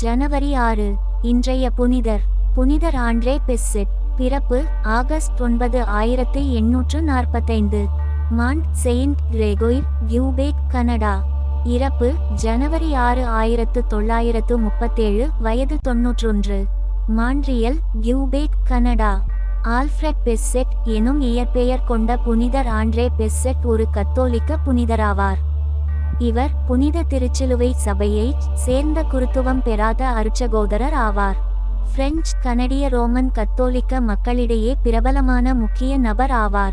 ஜனவரி ஆறு இன்றைய புனிதர் புனிதர் ஆண்ட்ரே பெஸ்ஸெட் பிறப்பு ஆகஸ்ட் ஒன்பது ஆயிரத்தி எண்ணூற்று நாற்பத்தைந்து Mont Saint Gregoire Quebec Canada இறப்பு ஜனவரி ஆறு ஆயிரத்து தொள்ளாயிரத்து முப்பத்தேழு வயது தொன்னூற்றொன்று Montreal Quebec Canada Alfred Bessette எனும் இயற்பெயர் கொண்ட புனிதர் ஆண்ட்ரே பெஸ்ஸெட் ஒரு கத்தோலிக்க புனிதராவார். இவர் புனித திருச்சிலுவை சபையைச் சேர்ந்த குருத்துவம் பெறாத அருச்சகோதரர் ஆவார். பிரெஞ்சு கனடிய ரோமன் கத்தோலிக்க மக்களிடையே பிரபலமான முக்கிய நபர் ஆவார்.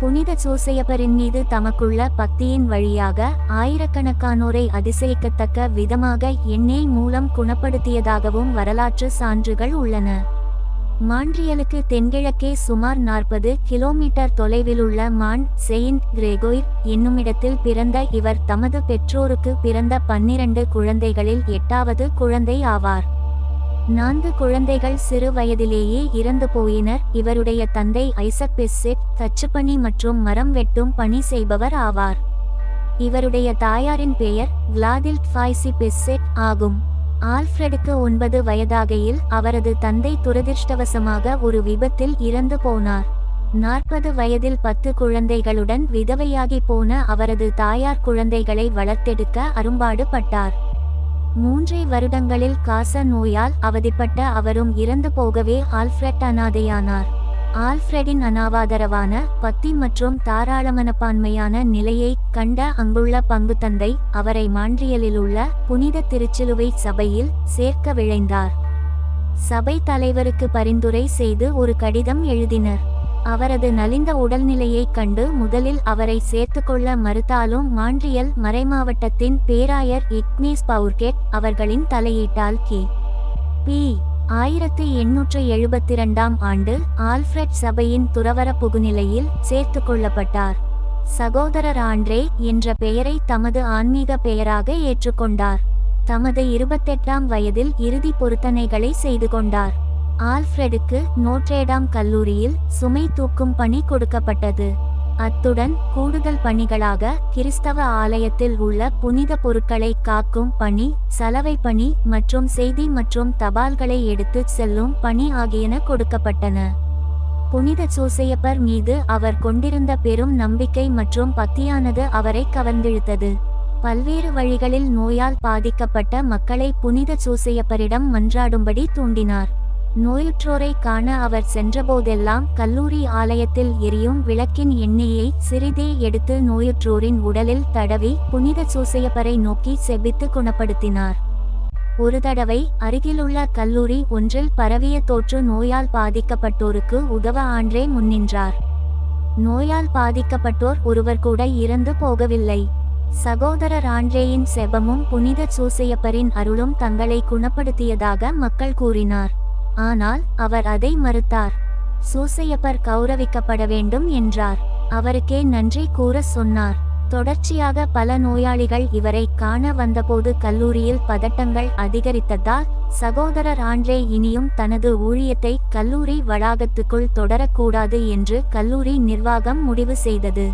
புனித சூசையப்பரின் மீது தமக்குள்ள பக்தியின் வழியாக ஆயிரக்கணக்கானோரை அதிசயிக்கத்தக்க விதமாக எண்ணெய் மூலம் குணப்படுத்தியதாகவும் வரலாற்று சான்றுகள் உள்ளன. மாண்ட்ரியலுக்கு தென்கிழக்கே சுமார் நாற்பது கிலோமீட்டர் தொலைவிலுள்ள மான் செயின்ட் கிரெகோயிர் என்னுமிடத்தில் பிறந்த இவர் தமது பெற்றோருக்கு பிறந்த பன்னிரண்டு குழந்தைகளில் எட்டாவது குழந்தை ஆவார். நான்கு குழந்தைகள் சிறு வயதிலேயே இறந்து போயினர். இவருடைய தந்தை ஐசக் பெஸ்ஸெட் தச்சுப்பணி மற்றும் மரம் வெட்டும் பணி செய்பவர் ஆவார். இவருடைய தாயாரின் பெயர் கிளாதில் ஃபாய்சி பெஸ்ஸெட் ஆகும். ஆல்ஃப்ரெடுக்கு ஒன்பது வயதாகையில் அவரது தந்தை துரதிர்ஷ்டவசமாக ஒரு விபத்தில் இறந்து போனார். நாற்பது வயதில் பத்து குழந்தைகளுடன் விதவையாகி போன அவரது தாயார் குழந்தைகளை வளர்த்தெடுக்க அரும்பாடு பட்டார் மூன்றே வருடங்களில் காச நோயால் அவதிப்பட்ட அவரும் இறந்து போகவே ஆல்ஃபிரட் அனாதையானார். ஆல்ஃப்ரெடின் அனாவாதரவான பக்தி மற்றும் தாராள மனப்பான்மையான நிலையை கண்ட அங்குள்ள பங்குத்தந்தை அவரை மாண்ட்ரியலிலுள்ள புனித திருச்சிலுவை சபையில் சேர்க்க விழைந்தார். சபை தலைவருக்கு பரிந்துரை செய்து ஒரு கடிதம் எழுதினர். அவரது நலிந்த உடல்நிலையைக் கண்டு முதலில் அவரை சேர்த்துக்கொள்ள மறுத்தாலும் மாண்டியல் மறைமாவட்டத்தின் பேராயர் இக்னேஸ் பவுர்கெட் அவர்களின் தலையீட்டால் கி. பி. ஆயிரத்தி எண்ணூற்று எழுபத்தி இரண்டாம் ஆண்டு ஆல்ஃபிரட் சபையின் துறவர புகுநிலையில் சேர்த்து கொள்ளப்பட்டார். சகோதரர் ஆண்ட்ரே என்ற பெயரை தமது ஆன்மீக பெயராக ஏற்றுக்கொண்டார் தமது இருபத்தெட்டாம் வயதில் இறுதி பொருத்தனைகளை செய்து கொண்டார். ஆல்ஃப்ரெடுக்கு நோட்ரேடாம் கல்லூரியில் சுமை தூக்கும் பணி கொடுக்கப்பட்டது. அத்துடன் கூடுதல் பணிகளாக கிறிஸ்தவ ஆலயத்தில் உள்ள புனித பொருட்களை காக்கும் பணி சலவை பணி மற்றும் செய்தி மற்றும் தபால்களை எடுத்து செல்லும் பணி ஆகியன கொடுக்கப்பட்டன. புனித சூசையப்பர் மீது அவர் கொண்டிருந்த பெரும் நம்பிக்கை மற்றும் பக்தியானது அவரை கவர்ந்திழுத்தது. பல்வேறு வழிகளில் நோயால் பாதிக்கப்பட்ட மக்களை புனித சூசையப்பரிடம் மன்றாடும்படி தூண்டினார். நோயுற்றோரை காண அவர் சென்றபோதெல்லாம் கல்லூரி ஆலயத்தில் எரியும் விளக்கின் எண்ணெயை சிறிதே எடுத்து நோயுற்றோரின் உடலில் தடவி புனித சூசையப்பரை நோக்கி செபித்து குணப்படுத்தினார். ஒரு தடவை அருகிலுள்ள கல்லூரி ஒன்றில் பரவிய தோற்று நோயால் பாதிக்கப்பட்டோருக்கு உதவ ஆண்டே முன்னின்றார். நோயால் பாதிக்கப்பட்டோர் ஒருவர் கூட இறந்து போகவில்லை. சகோதரர் ஆண்ட்ரேயின் செபமும் புனித சூசையப்பரின் அருளும் தங்களை குணப்படுத்தியதாக மக்கள் கூறினார். ஆனால் அவர் அதை மறுத்தார். சூசையப்பர் கௌரவிக்கப்பட வேண்டும் என்றார். அவருக்கே நன்றி கூற சொன்னார். தொடர்ச்சியாக பல நோயாளிகள் இவரை காண வந்தபோது கல்லூரியில் பதட்டங்கள் அதிகரித்ததால் சகோதரர் ஆண்ட்ரே இனியும் தனது ஊழியத்தை கல்லூரி வளாகத்துக்குள் தொடரக்கூடாது என்று கல்லூரி நிர்வாகம் முடிவு செய்தது.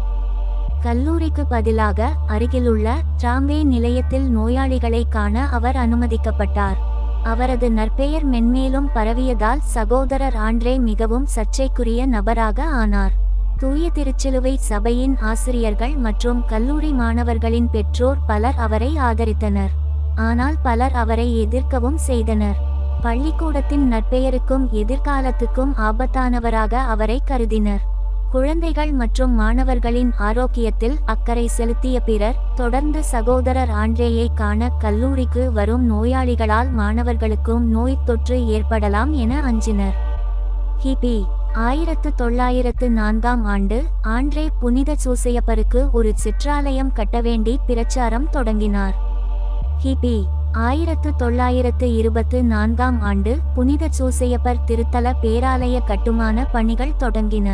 கல்லூரிக்கு பதிலாக அருகிலுள்ள டிராம்வே நிலையத்தில் நோயாளிகளை காண அவர் அனுமதிக்கப்பட்டார். அவரது நற்பெயர் மென்மேலும் பரவியதால் சகோதரர் ஆண்ட்ரே மிகவும் சர்ச்சைக்குரிய நபராக ஆனார். தூய திருச்சிலுவை சபையின் ஆசிரியர்கள் மற்றும் கல்லூரி மாணவர்களின் பெற்றோர் பலர் அவரை ஆதரித்தனர். ஆனால் பலர் அவரை எதிர்க்கவும் செய்தனர். பள்ளிக்கூடத்தின் நற்பெயருக்கும் எதிர்காலத்துக்கும் ஆபத்தானவராக அவரை கருதினர். குழந்தைகள் மற்றும் மாணவர்களின் ஆரோக்கியத்தில் அக்கறை செலுத்திய பிறர் தொடர்ந்து சகோதரர் ஆண்ட்ரேயை காண கல்லூரிக்கு வரும் நோயாளிகளால் மாணவர்களுக்கும் நோய் தொற்று ஏற்படலாம் என அஞ்சினர். கிபி ஆயிரத்து தொள்ளாயிரத்து நான்காம் ஆண்டு ஆண்ட்ரே புனித சூசையப்பருக்கு ஒரு சிற்றாலயம் கட்ட வேண்டி பிரச்சாரம் தொடங்கினார். கிபி ஆயிரத்து தொள்ளாயிரத்து இருபத்து நான்காம் ஆண்டு புனித சூசையப்பர் திருத்தல பேராலய கட்டுமான பணிகள் தொடங்கின.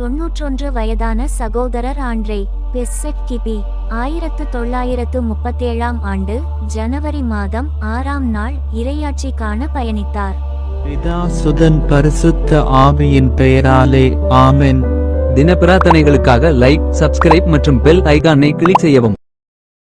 தொன்னூற்றொன்று வயதான சகோதரர் ஆண்ட்ரே பெஸ்ஸெட் கிபி ஆயிரத்து தொள்ளாயிரத்து முப்பத்தேழாம் ஆண்டு ஜனவரி மாதம் ஆறாம் நாள் இரையாட்சி காண பயணித்தார். பிதா சுதன் பரிசுத்த ஆவியின் பெயராலே ஆமென். தின பிரார்த்தனைகளுக்காக லைக் சப்ஸ்கிரைப் மற்றும் பெல் ஐகானை கிளிக் செய்யவும்.